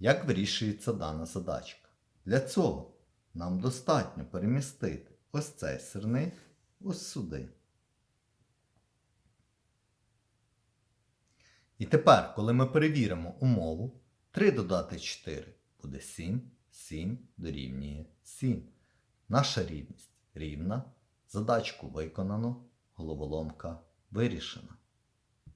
Як вирішується дана задачка? Для цього нам достатньо перемістити ось цей сирник ось сюди. І тепер, коли ми перевіримо умову, 3 додати 4 буде 7, 7 дорівнює 7. Наша рівність рівна. Задачку виконано, головоломка вирішена.